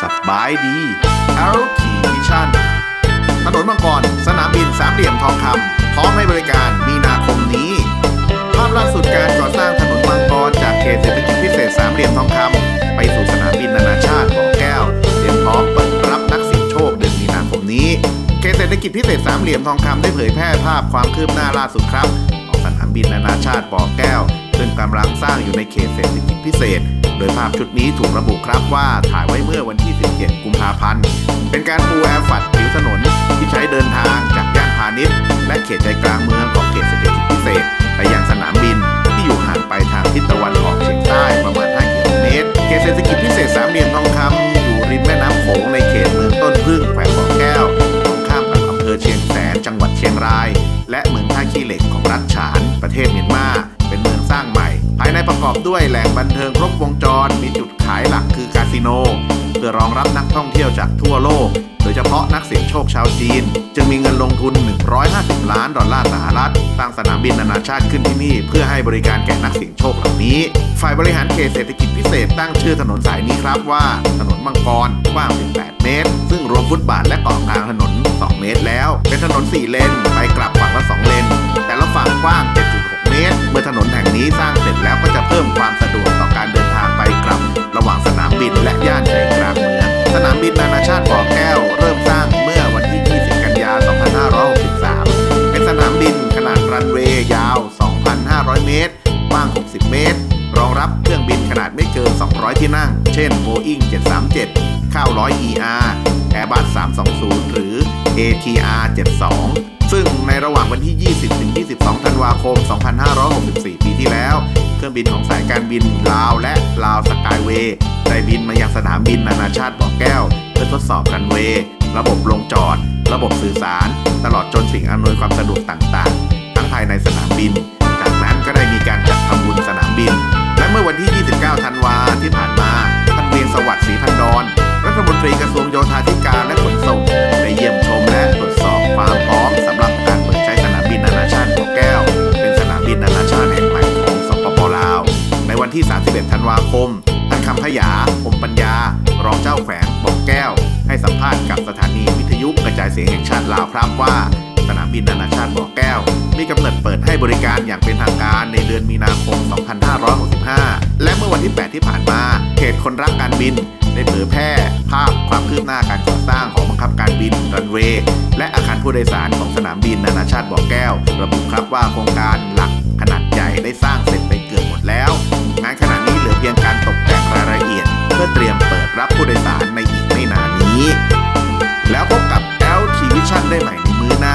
สบายดี LT Vision ถนนมังกร สนามบินสามเหลี่ยมทองคำพร้อมให้บริการมีนาคมนี้ ภาพล่าสุดการก่อสร้างถนนมังกรจากเขตเศรษฐกิจพิเศษสามเหลี่ยมทองคำ กิจพิเศษสามเหลี่ยมทองคำได้เผยแพร่ภาพความคืบหน้าล่าสุดครับ ของสนามบินนานาชาติบ่อแก้ว ซึ่งกำลังสร้างอยู่ในเขตเศรษฐกิจพิเศษ โดยภาพชุดนี้ถูกระบุครับว่าถ่ายไว้เมื่อวันที่ 17 กุมภาพันธ์ เป็นการปูแอร์ฝัดผิวถนนที่ใช้เดินทางจากย่านพาณิชย์ และเขตใจกลางเมืองของเขตเศรษฐกิจพิเศษ ไปยังสนามบินที่อยู่ห่างไปทางทิศตะวันออกเฉียงใต้ประมาณ 5 กิโลเมตร เขตเศรษฐกิจพิเศษสามเหลี่ยมทอง และเมืองท่าขี้เหล็กของรัฐฉาน ประเทศเมียนมาเป็นเมืองสร้างใหม่ ภายในประกอบด้วยแหล่งบันเทิงครบวงจร มีจุดขายหลักคือคาสิโน เพื่อรองรับนักท่องเที่ยวจากทั่วโลก โดยเฉพาะนักเสี่ยงโชคชาวจีน จึงมีเงินลงทุน 150 ล้านดอลลาร์สหรัฐสร้างสนามบินนานาชาติขึ้นที่นี่ เพื่อให้บริการแก่นักเสี่ยงโชคเหล่านี้ ฝ่ายบริหารเขตเศรษฐกิจพิเศษตั้งชื่อถนนสายนี้ครับว่าถนนมังกรกว้าง18 เมตร ซึ่งรวมฟุตบาทและเกาะกลางถนน 2 เมตรแล้ว เป็นถนน4เลนไปกลับ ละ2เลน แต่ละฝั่งกว้าง 7.6 เมตร เมื่อถนนแห่งนี้สร้างเสร็จแล้วก็จะเพิ่มความสะดวกต่อการเดินทางไปกลับ ระหว่างสนามบินและย่านใจกลางเมืองสนามบินนานาชาติบ่อแก้ว เริ่มสร้างเมื่อวันที่ 20 กันยา 2563 เป็นสนามบินขนาดรันเวย์ยาว 2,500 เมตรกว้าง 60 เมตร รองรับเครื่องบินขนาดไม่เกิน 200 ที่นั่ง เช่น Boeing 737 900 ER Airbus 320 หรือ ATR 72 ซึ่งในระหว่างวันที่ 20 ถึง 22 ธันวาคม 2564 ปีที่แล้ว เครื่องบินของสายการบินลาวและลาวสกายเวย์ได้บินมายังสนามบินนานาชาติบ่อแก้ว เพื่อทดสอบรันเวย์ระบบลงจอด ระบบสื่อสาร ตลอดจนสิ่งอำนวยความสะดวกต่างๆ ที่ 31 ธันวาคม ท่านคำพยาอมปัญญา รองเจ้าแขวงบ่อแก้ว ให้สัมภาษณ์กับสถานีวิทยุกระจายเสียงแห่งชาติลาวครับว่า สนามบินนานาชาติบ่อแก้ว มีกำหนดเปิดให้บริการอย่างเป็นทางการในเดือนมีนาคม 2565 และเมื่อวันที่ 8 ที่ผ่านมาเพจคนรักการบินได้เผยแพร่ภาพความคืบหน้าการก่อสร้างของบังคับการบินรันเวย์และอาคารผู้โดยสารของสนามบินนานาชาติบ่อแก้ว ระบุครับว่าโครงการหลักขนาดใหญ่ได้สร้างเสร็จไปเกือบหมดแล้ว พื่อเตรียมเปิดรับผู้โดยสารในอีกไม่นานนี้ แล้วพบกับ LT Vision ได้ใหม่ในมือหน้า